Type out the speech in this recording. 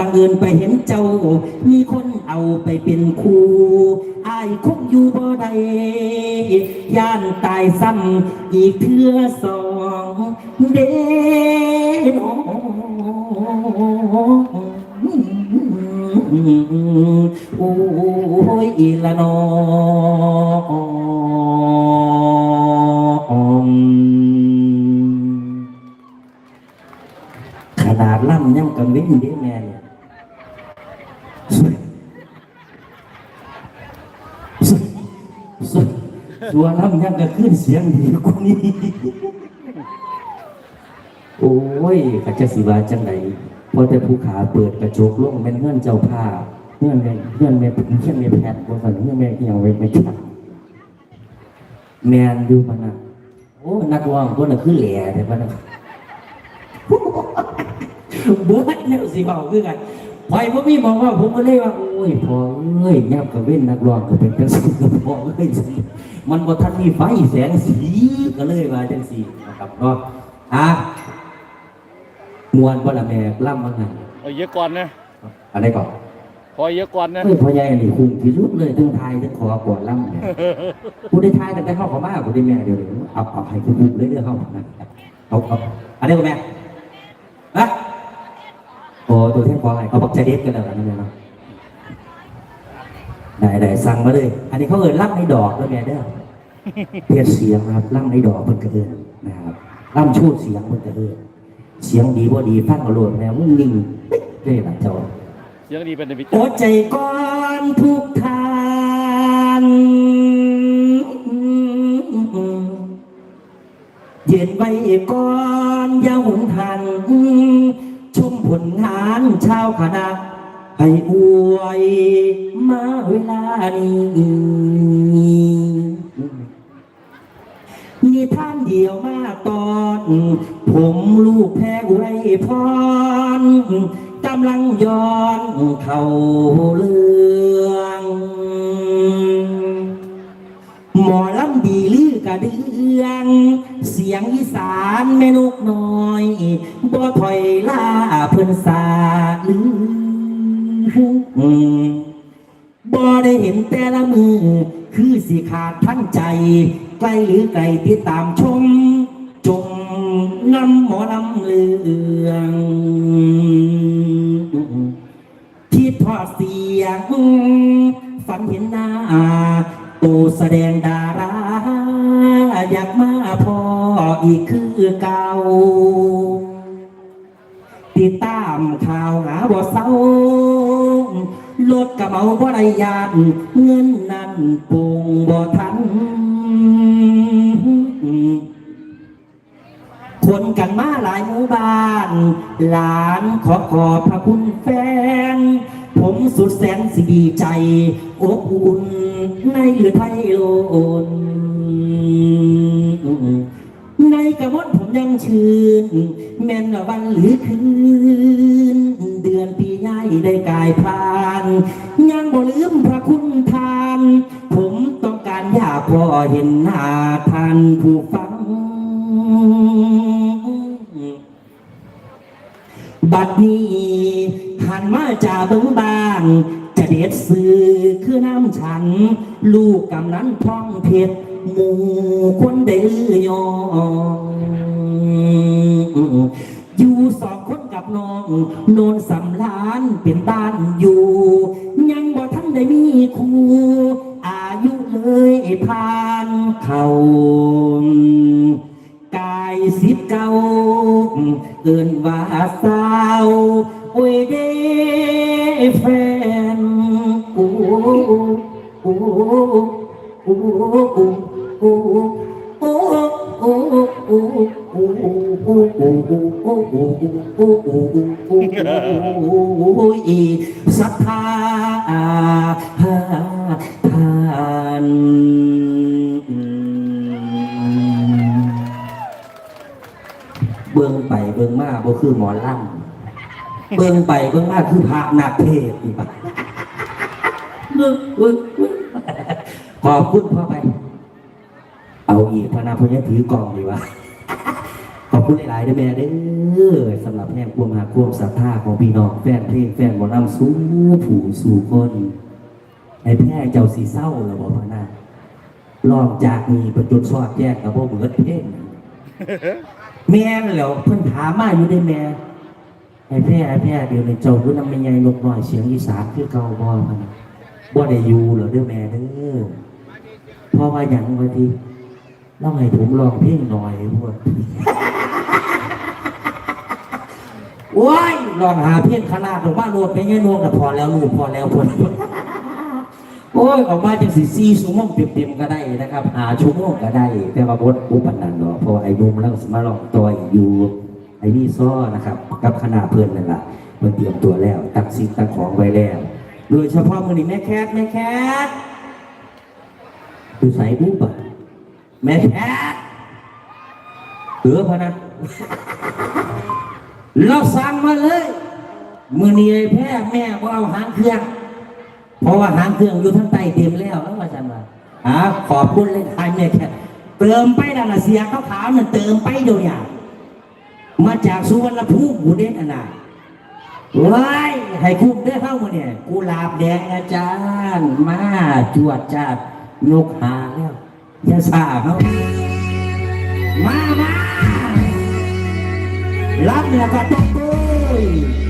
บังเอิญไปเห็นเจ้า มีคนเอาไปเป็นครูอายคงอยู่บ่ใดย่านตายซ้ำอีกเทื่อสองเด้นโอ้ยอีละนองขนาดล่ำยังกันวิ่งเด้แม่น ตัวล้ำยังจะขึ้นเสียงดีกว่านี้โอ้ยอาจารย์ศิวาจังไหนพอแต่ภูขาเปิดกระจกลงเป็นเงื่อนเจ้าผ้าเงื่อนเป็นเงื่อนเป็นเงื่อนเป็นแผ่นบนสันเงื่อนเป็นอย่างเป็นไม่ชัดแมนดูมันนะโอ้นักว่างก็น่ะขึ้นแหล่แต่มันนะเบิร์ดเนี่ยสิเบาคือกัน ไฟบ่มีมองว่าผมก็เลยว่า โอ้ยพอเอ้ยยับกับเว้นนักร้องก็เป็นจังสีก็พอเอ้ยมันบ่ทันมีไฟแสงสีก็เลยว่าจังสีนะครับเนาะอะมวนบ่ละแม่ล่ำว่าไงโอาเยอะก่อนนะอะไรก่อนพอเยอะก่อนนะไม่พอใหญ่นี่คุ้มที่สุดเลยทั้งไทยทั้งขอก่อนล่ำผู้ได้ทายแต่ได้เข้าขอมากผู้ได้แม่เดี๋ยวเอาเอาให้คุ้มเลยเด้อเข้านะเอาเอาอะไรก่อนแม่ ว่าไงเขาบอกจะเด็ดกันแล้วนั่นเองเนาะได้ได้สั่งมาเลย อันนี้เขาเอิญล่งในดอกแล้วแม่เด้อเพียเสียงครับล่งในดอกเพิ่นกระเอิญนะครับล่ำชูดเสียงเพิ่นกระเอิญเสียงดีว่าดีฟังกระโดดแม่วมึงนิ่งได้หลายเจ้าเสียงดีเป็นวิจารณ์ใจก้อนทุกทานเย็นไว้ก่อนยาวหนทัน ผลงานชาวคณะไอ้อวยมาเวลานี้มีท่านเดียวมาตอน ผมลูกแพ้ไรพรกำลังย้อนเข่าเรือ กระเดือง เสียงอีสานแม่ลูกน้อยบ่ถอยล่าเพื่อนสาลือบ่ได้เห็นแต่ละมือ คือสิขาดทั้งใจ ใกล้หรือไกลที่ตามชมจมนำหมอนำเลืองคิดทอดเสียง ฝันเห็นหน้าโตแสดงดารา อยากมาพออีกคือเก่าติดตามข่าวหาบ่เศร้ารถกระเมาบ่ได้ยานเงินนั่นปงบ่ทัน คนกันมาหลายหมู่บ้าน หลานขอขอบพระคุณแฟน ผมสุดแสนสิดีใจอบอุ่นในหรือไทยโอน ในกระมดผมยังชื่น แม่นวันหรือคืน เดือนปีใหญ่ได้กายพาน ยังบ่ลืมพระคุณทาน ผมต้องการอยากพอเห็นหน้าท่านผู้ฟัง บัดนี้หันมาจากเบิ้งบางจะเด็ดสื่อคือน้ำฉัน ลูกกำนันท้องเพชร หมู่คนเดียองอยู่สองคนกับน้องนอนสำลานเป็นบ้านอยู่ ยังบ่ทั้งได้มีครูอายุเลยผ่านเขากายสิบเก้าเอินว่าสาวโอ้ยเด้แฟนโอ้โอ้โอ้ สัพพาพาพานเบื้องไปเบื้องมาบ่คือหมอล่ำเบื้องไปเบื้องมาคือพระนาเทศนี่ปะขอบคุณพ่อไป อาอีกพนาพญถือกล่องดีวะขอบคุณหลายๆด้วยแม่เด้อสำหรับแห่งความหาความศรัทธาของพี่น้องแฟนเพลงแฟนหมอลำสู้ผู้สู่คนไอ้แพ้เจ้าสีเศร้าแล้วบอกพนาลองจากนี้ประจุดซอดแยกกับพวกเหมือนเพลงแม่แล้วเพิ่นถามมาอยู่ได้แม่ไอ้แพ้ไอ้แพ้เดี๋ยวในเจ้ารู้นำไม่ใหญ่นกน้อยเสียงอีสานคือเก่าบ่พนะบ่ได้อยู่เหรอเด้อแม่เด้อเพราะว่าหยังว่าที่ ลองให้ผมลองเพลงหน่อยพวกโอ้ยลองหาเพี้ยนขนาดของบ้าโนดไปเงี้ยโนดแต่พอแล้วลูกพอแล้วพอแล้วโอ้ยออกมาจากสี่สี่ชั่วโมงเต็มๆก็ได้นะครับ หาชั่วโมงก็ได้ แต่ว่าบดอุปันนันเนาะเพราะไอ้นุ่มแล้วสมาลองตัวอยู่ไอ้นี่ซ้อนะครับ กับคณะเพื่อนนั่นแหละมันเตรียมตัวแล้วตักสิ่งตักของไว้แล้ว โดยเฉพาะมือนี้แม่แคทแม่แคทดูใส่บุ๊บอะ แม่แคทเออพะนะเราสั่งมาเลยมือนี้ไอ้แพ้แม่ว่าเอาหางเครื่อง เพราะว่าหางเครื่องอยู่ทั้งใต้เต็มแล้วแล้วว่าจันว่าอ่าขอบคุณเลยทายแม่แค่เติมไปนั่นะเสียขาวๆนั่นเติมไปเดียวอย่างมาจากสุวรรณภูมิกูเดนอนน่ะว้ายให้คุ้มได้เข้ามาเนี่ยกูลาบแดงอาจารย์ มาจวดจัดยกหาแล้ว จะสาเขามามารับแล้วก็ต้องด้วย